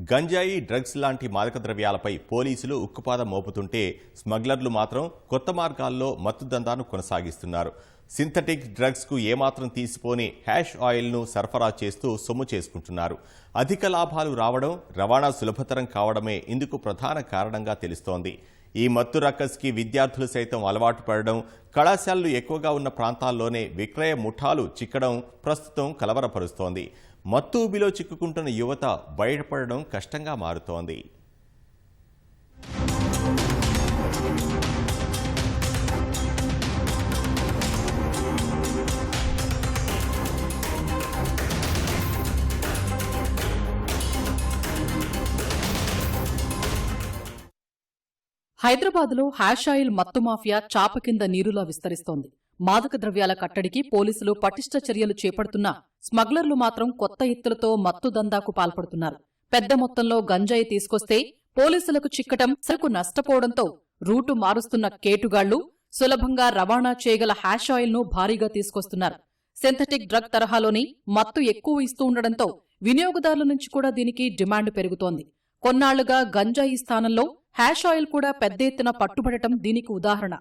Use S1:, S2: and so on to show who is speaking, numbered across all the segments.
S1: గంజాయి డ్రగ్స్ లాంటి మాదక ద్రవ్యాలపై పోలీసులు ఉక్కుపాదం మోపుతుంటే స్మగ్లర్లు మాత్రం కొత్త మార్గాల్లో మత్తు దందాను కొనసాగిస్తున్నారు. సింథటిక్ డ్రగ్స్కు ఏమాత్రం తీసిపోని హ్యాష్ ఆయిల్ను సరఫరా చేస్తూ సొమ్ము చేసుకుంటున్నారు. అధిక లాభాలు రావడం రవాణా సులభతరం కావడమే ఇందుకు ప్రధాన కారణంగా తెలుస్తోంది. ఈ మత్తు రక్కస్కి విద్యార్థులు సైతం అలవాటు పడడం కళాశాలలు ఎక్కువగా ఉన్న ప్రాంతాల్లోనే విక్రయ ముఠాలు చిక్కడం ప్రస్తుతం కలవరపరుస్తోంది. మత్తు ఊబిలో చిక్కుకుంటున్న యువత బయటపడడం కష్టంగా మారుతోంది.
S2: హైదరాబాద్లో హ్యాష్ ఆయిల్ మత్తు మాఫియా చాప కింద నీరులా విస్తరిస్తోంది. మాదక ద్రవ్యాల కట్టడికి పోలీసులు పటిష్ట చర్యలు చేపడుతున్నా స్మగ్లర్లు మాత్రం కొత్త ఎత్తులతో మత్తు దందాకు పాల్పడుతున్నారు. పెద్ద మొత్తంలో గంజాయి తీసుకొస్తే పోలీసులకు చిక్కటం సరుకు నష్టపోవడంతో రూటు మారుస్తున్న కేటుగాళ్ళు సులభంగా రవాణా చేయగల హ్యాష్ ఆయిల్ను భారీగా తీసుకొస్తున్నారు. సింథటిక్ డ్రగ్ తరహాలోని మత్తు ఎక్కువ ఇస్తూ ఉండడంతో వినియోగదారుల నుంచి కూడా దీనికి డిమాండ్ పెరుగుతోంది. కొన్నాళ్ళుగా గంజాయి స్థానంలో హ్యాష్ ఆయిల్ కూడా పెద్ద ఎత్తున పట్టుబడటం దీనికి ఉదాహరణ.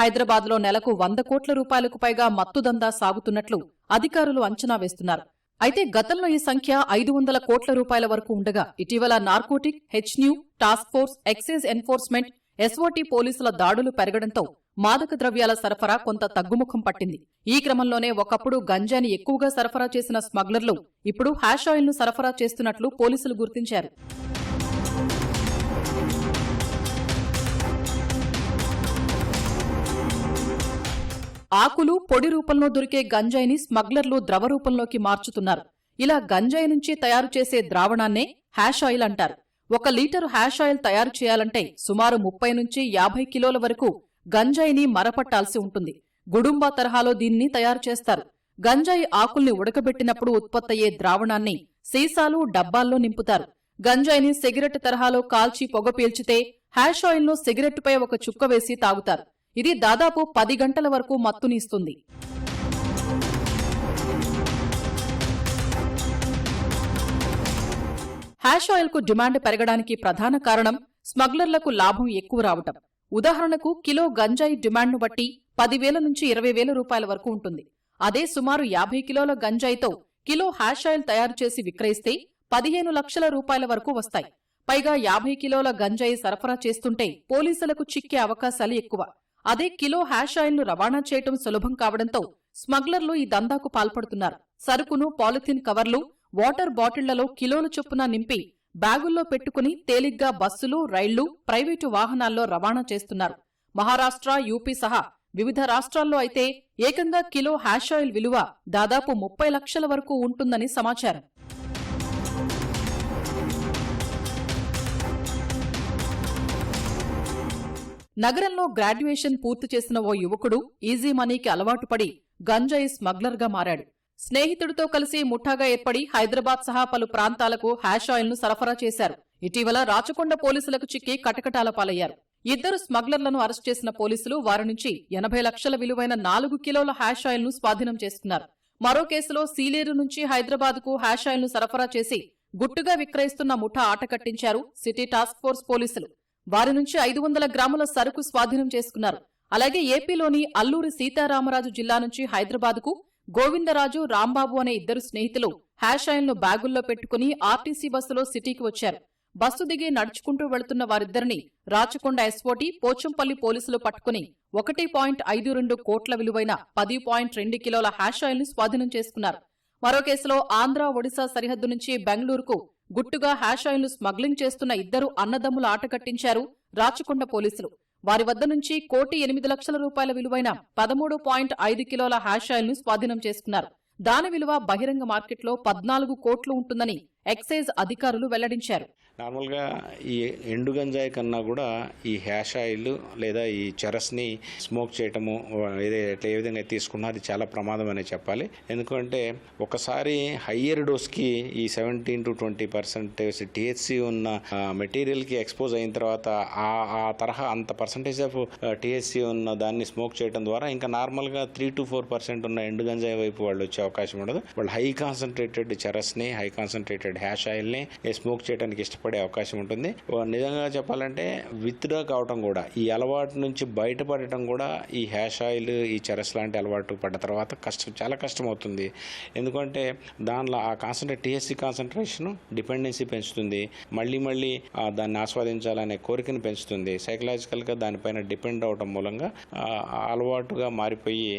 S2: హైదరాబాద్లో నెలకు వంద కోట్ల రూపాయలకు పైగా మత్తుదందా సాగుతున్నట్లు అధికారులు అంచనా వేస్తున్నారు. అయితే గతంలో ఈ సంఖ్య ఐదు వందల కోట్ల రూపాయల వరకు ఉండగా ఇటీవల narcotic హెచ్న్యూ task force excise enforcement SOT పోలీసుల దాడులు పెరగడంతో మాదక ద్రవ్యాల సరఫరా కొంత తగ్గుముఖం పట్టింది. ఈ క్రమంలోనే ఒకప్పుడు గంజాని ఎక్కువగా సరఫరా చేసిన స్మగ్లర్లు ఇప్పుడు హ్యాష్ ఆయిల్ను సరఫరా చేస్తున్నట్లు పోలీసులు గుర్తించారు. ఆకులు పొడి రూపంలో దొరికే గంజాయిని స్మగ్లర్లు ద్రవ రూపంలోకి మార్చుతున్నారు. ఇలా గంజాయి నుంచి తయారు చేసే ద్రావణాన్నే హ్యాష్ ఆయిల్ అంటారు. ఒక లీటరు హ్యాష్ ఆయిల్ తయారు చేయాలంటే సుమారు ముప్పై నుంచి యాభై కిలోల వరకు గంజాయిని మరపట్టాల్సి ఉంటుంది. గుడుంబా తరహాలో దీన్ని తయారు చేస్తారు. గంజాయి ఆకుల్ని ఉడకబెట్టినప్పుడు ఉత్పత్తయ్యే ద్రావణాన్ని సీసాలు డబ్బాల్లో నింపుతారు. గంజాయిని సిగరెట్ తరహాలో కాల్చి పొగ పీల్చితే హ్యాష్ ఆయిల్ను సిగరెట్టుపై ఒక చుక్క వేసి తాగుతారు. ఇది దాదాపు పది గంటల వరకు మత్తునిస్తుంది. హ్యాష్ ఆయిల్కు డిమాండ్ పెరగడానికి ప్రధాన కారణం స్మగ్లర్లకు లాభం ఎక్కువ రావటం. ఉదాహరణకు కిలో గంజాయి డిమాండ్ను బట్టి పదివేల నుంచి ఇరవై వేల రూపాయల వరకు ఉంటుంది. అదే సుమారు యాభై కిలోల గంజాయితో కిలో హ్యాష్ ఆయిల్ తయారు చేసి విక్రయిస్తే పదిహేను లక్షల రూపాయల వరకు వస్తాయి. పైగా యాభై కిలోల గంజాయి సరఫరా చేస్తుంటే పోలీసులకు చిక్కే అవకాశాలు ఎక్కువ. అదే కిలో హ్యాష్ ఆయిల్ను రవాణా చేయటం సులభం కావడంతో స్మగ్లర్లు ఈ దందాకు పాల్పడుతున్నారు. సరుకును పాలిథిన్ కవర్లు వాటర్ బాటిళ్ళలో కిలోల చొప్పున నింపి బ్యాగుల్లో పెట్టుకుని తేలిగ్గా బస్సులు రైళ్ళు ప్రైవేటు వాహనాల్లో రవాణా చేస్తున్నారు. మహారాష్ట్ర యూపీ సహా వివిధ రాష్ట్రాల్లో అయితే ఏకంగా కిలో హ్యాష్ ఆయిల్ విలువ దాదాపు ముప్పై లక్షల వరకు ఉంటుందని సమాచారం. నగరంలో గ్రాడ్యుయేషన్ పూర్తి చేసిన ఓ యువకుడు ఈజీ మనీకి అలవాటు పడి గంజాయి స్మగ్లర్గా మారాడు. స్నేహితుడితో కలిసి ముఠాగా ఏర్పడి హైదరాబాద్ సహా పలు ప్రాంతాలకు హ్యాష్ ఆయిల్ను సరఫరా చేశారు. ఇటీవల రాచకొండ పోలీసులకు చిక్కి కటకటాల పాలయ్యారు. ఇద్దరు స్మగ్లర్లను అరెస్ట్ చేసిన పోలీసులు వారి నుంచి ఎనభై లక్షల విలువైన నాలుగు కిలోల హ్యాష్ ఆయిల్ను స్వాధీనం చేసుకున్నారు. మరో కేసులో సీలేరు నుంచి హైదరాబాద్కు హ్యాష్ ఆయిల్ను సరఫరా చేసి గుట్టుగా విక్రయిస్తున్న ముఠా ఆట కట్టించారు సిటీ టాస్క్ ఫోర్స్ పోలీసులు. వారి నుంచి ఐదు వందల గ్రాముల సరుకు స్వాధీనం చేసుకున్నారు. అలాగే ఏపీలోని అల్లూరి సీతారామరాజు జిల్లా నుంచి హైదరాబాద్కు గోవిందరాజు రాంబాబు అనే ఇద్దరు స్నేహితులు హ్యాష్ ఆయిల్ను బ్యాగుల్లో పెట్టుకుని ఆర్టీసీ బస్సులో సిటీకి వచ్చారు. బస్సు దిగి నడుచుకుంటూ వెళుతున్న వారిద్దరిని రాచకొండ ఎస్ఓటీ పోచంపల్లి పోలీసులు పట్టుకుని ఒకటి పాయింట్ ఐదు రెండు కోట్ల విలువైన పది పాయింట్ రెండు కిలోల హ్యాష్ ఆయిల్ను స్వాధీనం చేసుకున్నారు. మరో కేసులో ఆంధ్ర ఒడిశా సరిహద్దు నుంచి బెంగళూరుకు గుట్టుగా హ్యాష్ ఆయిల్ను స్మగ్లింగ్ చేస్తున్న ఇద్దరు అన్నదమ్ముల ఆట కట్టించారు రాచకొండ పోలీసులు. వారి వద్ద నుంచి కోటి ఎనిమిది లక్షల రూపాయల విలువైన పదమూడు పాయింట్ ఐదు కిలోల హ్యాష్ ఆయిల్ను స్వాధీనం చేసుకున్నారు. దాని విలువ బహిరంగ మార్కెట్లో పద్నాలుగు కోట్లు ఉంటుందని ఎక్సైజ్ అధికారులు వెల్లడించారు.
S3: నార్మల్గా ఈ ఎండు గంజాయి కన్నా కూడా ఈ హ్యాష్ ఆయిల్ లేదా ఈ చెరస్ని స్మోక్ చేయటము ఏదే ఎట్లా ఏ విధంగా తీసుకున్నా అది చాలా ప్రమాదం అనే చెప్పాలి. ఎందుకంటే ఒకసారి హయ్యర్ డోస్కి ఈ seventeen to twenty percentage THC ఉన్న మెటీరియల్కి ఎక్స్పోజ్ అయిన తర్వాత ఆ ఆ తరహా అంత పర్సంటేజ్ ఆఫ్ టీహెచ్సి ఉన్న దాన్ని స్మోక్ చేయడం ద్వారా ఇంకా నార్మల్గా త్రీ టు ఫోర్ పర్సెంట్ ఉన్న ఎండు గంజాయి వైపు వాళ్ళు వచ్చే అవకాశం ఉండదు. వాళ్ళు హై కాన్సన్ట్రేటెడ్ చెరస్ని హై కాన్సన్ట్రేటెడ్ హ్యాష్ ఆయిల్ని స్మోక్ చేయడానికి పడే అవకాశం ఉంటుంది. నిజంగా చెప్పాలంటే విత్డ్రా కావటం కూడా ఈ అలవాటు నుంచి బయటపడటం కూడా ఈ హ్యాష్ ఆయిల్ ఈ చెరస్ లాంటి అలవాటు పడ్డ తర్వాత కష్టం చాలా కష్టం అవుతుంది ఎందుకంటే దానిలో ఆ కాన్సన్ట్రేట్ టీఎస్సీ కాన్సన్ట్రేషన్ డిపెండెన్సీ పెంచుతుంది. మళ్ళీ మళ్ళీ దాన్ని ఆస్వాదించాలనే కోరికను పెంచుతుంది. సైకలాజికల్గా దానిపైన డిపెండ్ అవటం మూలంగా అలవాటుగా మారిపోయి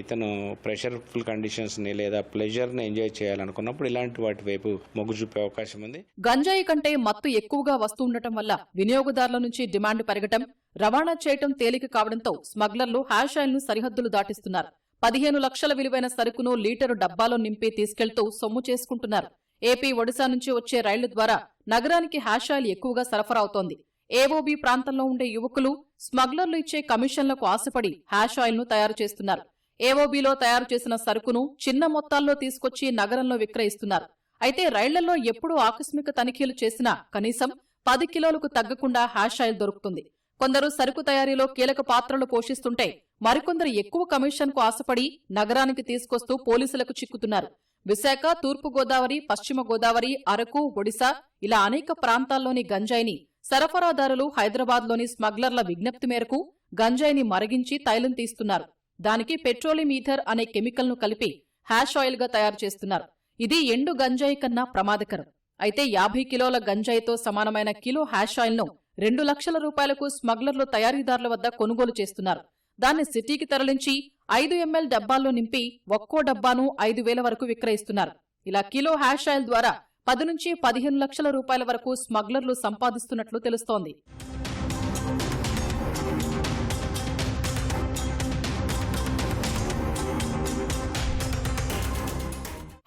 S3: ఇతను ప్రెషర్ఫుల్ కండిషన్స్ని లేదా ప్లెజర్ని ఎంజాయ్ చేయాలనుకున్నప్పుడు ఇలాంటి వాటి వైపు మొగ్గు చూపే అవకాశం ఉంది.
S2: గంజాయి కంటే మత్తు ఎక్కువగా వస్తూ ఉండటం వల్ల వినియోగదారుల నుంచి డిమాండ్ పెరగటం రవాణా చేయటం తేలిక కావడంతో స్మగ్లర్లు హ్యాష్ ఆయిల్ సరిహద్దులు దాటిస్తున్నారు. పదిహేను లక్షల విలువైన సరుకును లీటరు డబ్బాలో నింపి తీసుకెళ్తూ సొమ్ము చేసుకుంటున్నారు. ఏపీ ఒడిశా నుంచి వచ్చే రైళ్ళ ద్వారా నగరానికి హ్యాష్ ఆయిల్ ఎక్కువగా సరఫరా అవుతోంది. ఏఓబీ ప్రాంతంలో ఉండే యువకులు స్మగ్లర్లు ఇచ్చే కమిషన్లకు ఆశపడి హ్యాష్ ఆయిల్ను తయారు చేస్తున్నారు. ఏవోబీలో తయారు చేసిన సరుకును చిన్న మొత్తాల్లో తీసుకొచ్చి నగరంలో విక్రయిస్తున్నారు. అయితే రైళ్ళలో ఎప్పుడూ ఆకస్మిక తనిఖీలు చేసినా కనీసం పది కిలోలకు తగ్గకుండా హ్యాష్ ఆయిల్ దొరుకుతుంది. కొందరు సరుకు తయారీలో కీలక పాత్రలు పోషిస్తుంటే మరికొందరు ఎక్కువ కమిషన్కు ఆశపడి నగరానికి తీసుకొస్తూ పోలీసులకు చిక్కుతున్నారు. విశాఖ తూర్పు గోదావరి పశ్చిమ గోదావరి అరకు ఒడిశా ఇలా అనేక ప్రాంతాల్లోని గంజాయిని సరఫరాదారులు హైదరాబాద్లోని స్మగ్లర్ల విజ్ఞప్తి మేరకు గంజాయిని మరిగించి తైలం తీస్తున్నారు. దానికి పెట్రోలియం ఈథర్ అనే కెమికల్ను కలిపి హ్యాష్ ఆయిల్గా తయారు చేస్తున్నారు. ఇది ఎండు గంజాయి కన్నా ప్రమాదకరం. అయితే యాభై కిలోల గంజాయితో సమానమైన కిలో హ్యాష్ ఆయిల్ను రెండు లక్షల రూపాయలకు స్మగ్లర్లు తయారీదారుల వద్ద కొనుగోలు చేస్తున్నారు. దాన్ని సిటీకి తరలించి ఐదు ఎంఎల్ డబ్బాల్లో నింపి ఒక్కో డబ్బాను ఐదు వేల వరకు విక్రయిస్తున్నారు. ఇలా కిలో హ్యాష్ ఆయిల్ ద్వారా పది నుంచి పదిహేను లక్షల రూపాయల వరకు స్మగ్లర్లు సంపాదిస్తున్నట్లు తెలుస్తోంది.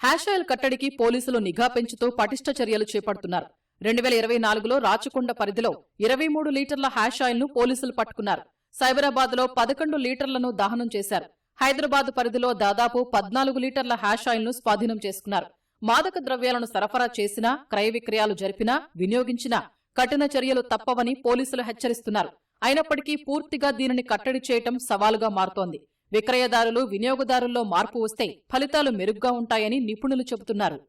S2: హ్యాష్ ఆయిల్ కట్టడికి పోలీసులు నిఘా పెంచుతూ పటిష్ట చర్యలు చేపడుతున్నారు. రెండు వేల ఇరవై నాలుగులో రాచకొండ పరిధిలో ఇరవై మూడు లీటర్ల హ్యాష్ ఆయిల్ను పోలీసులు పట్టుకున్నారు. సైబరాబాద్లో పదకొండు లీటర్లను దహనం చేశారు. హైదరాబాద్ పరిధిలో దాదాపు పద్నాలుగు లీటర్ల హ్యాష్ ఆయిల్ను స్వాధీనం చేసుకున్నారు. మాదక ద్రవ్యాలను సరఫరా చేసినా క్రయ విక్రయాలు జరిపినా వినియోగించినా కఠిన చర్యలు తప్పవని పోలీసులు హెచ్చరిస్తున్నారు. అయినప్పటికీ పూర్తిగా దీనిని కట్టడి చేయటం సవాలుగా మారుతోంది. విక్రయదారులు వినియోగదారుల్లో మార్పు వస్తే ఫలితాలు మెరుగ్గా ఉంటాయని నిపుణులు చెబుతున్నారు.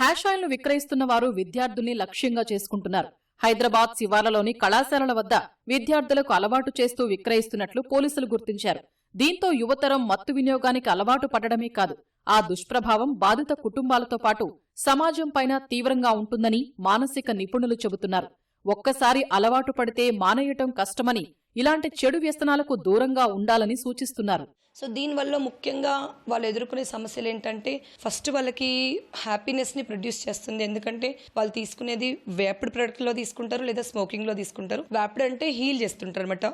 S2: హ్యాష్ ఆయిల్ను విక్రయిస్తున్న వారు విద్యార్థుల్ని లక్ష్యంగా చేసుకుంటున్నారు. హైదరాబాద్ శివార్లలోని కళాశాలల వద్ద విద్యార్థులకు అలవాటు చేస్తూ విక్రయిస్తున్నట్లు పోలీసులు గుర్తించారు. దీంతో యువతరం మత్తు వినియోగానికి అలవాటు పడడమే కాదు ఆ దుష్ప్రభావం బాధిత కుటుంబాలతో పాటు సమాజం పైన తీవ్రంగా ఉంటుందని మానసిక నిపుణులు చెబుతున్నారు. ఒక్కసారి అలవాటు పడితే మానేయటం కష్టమని ఇలాంటి చెడు వ్యసనాలకు దూరంగా ఉండాలని సూచిస్తున్నారు.
S4: సో దీనివల్ల ముఖ్యంగా వాళ్ళు ఎదుర్కొనే సమస్యలు ఏంటంటే ఫస్ట్ వాళ్ళకి హ్యాపీనెస్ని ప్రొడ్యూస్ చేస్తుంది. ఎందుకంటే వాళ్ళు తీసుకునేది వేపుడు ప్రొడక్ట్లో తీసుకుంటారు లేదా స్మోకింగ్లో తీసుకుంటారు. వేపుడు అంటే హీల్ చేస్తుంటారు అనమాట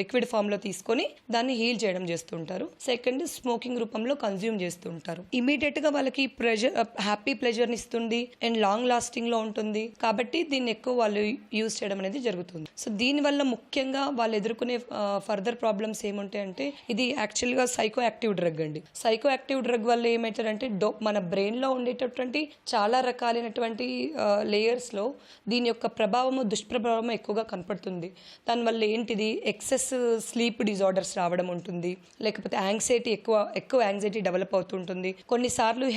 S4: లిక్విడ్ ఫామ్లో తీసుకొని దాన్ని హీల్ చేయడం చేస్తుంటారు. సెకండ్ స్మోకింగ్ రూపంలో కన్జ్యూమ్ చేస్తుంటారు. ఇమీడియట్గా వాళ్ళకి ప్రెజర్ హ్యాపీ ప్లెజర్ని ఇస్తుంది. అండ్ లాంగ్ లాస్టింగ్లో ఉంటుంది. కాబట్టి దీన్ని ఎక్కువ వాళ్ళు యూజ్ చేయడం అనేది జరుగుతుంది. సో దీనివల్ల ముఖ్యంగా వాళ్ళు ఎదుర్కొనే ఫర్దర్ ప్రాబ్లమ్స్ ఏముంటాయంటే ఇది యాక్చువల్గా సైకో యాక్టివ్ డ్రగ్ అండి. సైకో యాక్టివ్ డ్రగ్ వల్ల ఏమవుతుందంటే డో మన బ్రెయిన్లో ఉండేటటువంటి చాలా రకాలైనటువంటి లేయర్స్లో దీని యొక్క ప్రభావము దుష్ప్రభావము ఎక్కువగా కనపడుతుంది. దానివల్ల ఏంటిది? ఎక్సెస్ స్లీప్ డిజార్డర్స్ రావడం ఉంటుంది. లేకపోతే యాంగ్జైటీ ఎక్కువ ఎక్కువ యాంగ్జైటీ డెవలప్ అవుతుంటుంది కొన్నిసార్లు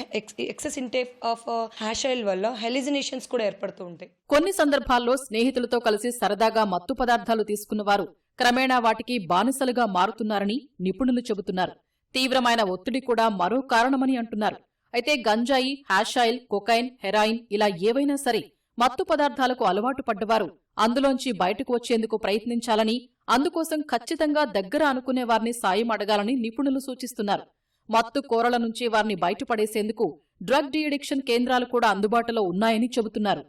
S4: excess intake of hash oil వల్ల హెలిజినేషన్స్ కూడా ఏర్పడుతూ ఉంటాయి.
S2: కొన్ని సందర్భాల్లో స్నేహితులతో కలిసి సరదాగా మత్తు పదార్థాలు తీసుకున్నవారు క్రమేణా వాటికి బానిసలుగా మారుతున్నారని నిపుణులు చెబుతున్నారు. తీవ్రమైన ఒత్తిడి కూడా మరో కారణమని అంటున్నారు. అయితే గంజాయి హ్యాషాయిల్ కొకైన్ హెరాయిన్ ఇలా ఏవైనా సరే మత్తు పదార్థాలకు అలవాటు పడ్డవారు అందులోంచి బయటకు వచ్చేందుకు ప్రయత్నించాలని అందుకోసం ఖచ్చితంగా దగ్గర అనుకునే వారిని సాయం అడగాలని నిపుణులు సూచిస్తున్నారు. మత్తు కోరల నుంచి వారిని బయటపడేసేందుకు డ్రగ్ డిఎడిక్షన్ కేంద్రాలు కూడా అందుబాటులో ఉన్నాయని చెబుతున్నారు.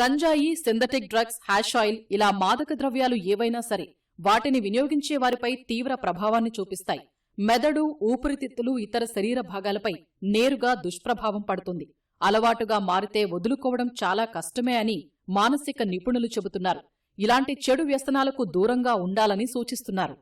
S2: గంజాయి సింథటిక్ డ్రగ్స్ హ్యాష్ ఆయిల్ ఇలా మాదక ద్రవ్యాలు ఏవైనా సరే వాటిని వినియోగించే వారిపై తీవ్ర ప్రభావాన్ని చూపిస్తాయి. మెదడు ఊపిరితిత్తులు ఇతర శరీర భాగాలపై నేరుగా దుష్ప్రభావం పడుతుంది. అలవాటుగా మారితే వదులుకోవడం చాలా కష్టమే అని మానసిక నిపుణులు చెబుతున్నారు. ఇలాంటి చెడు వ్యసనాలకు దూరంగా ఉండాలని సూచిస్తున్నారు.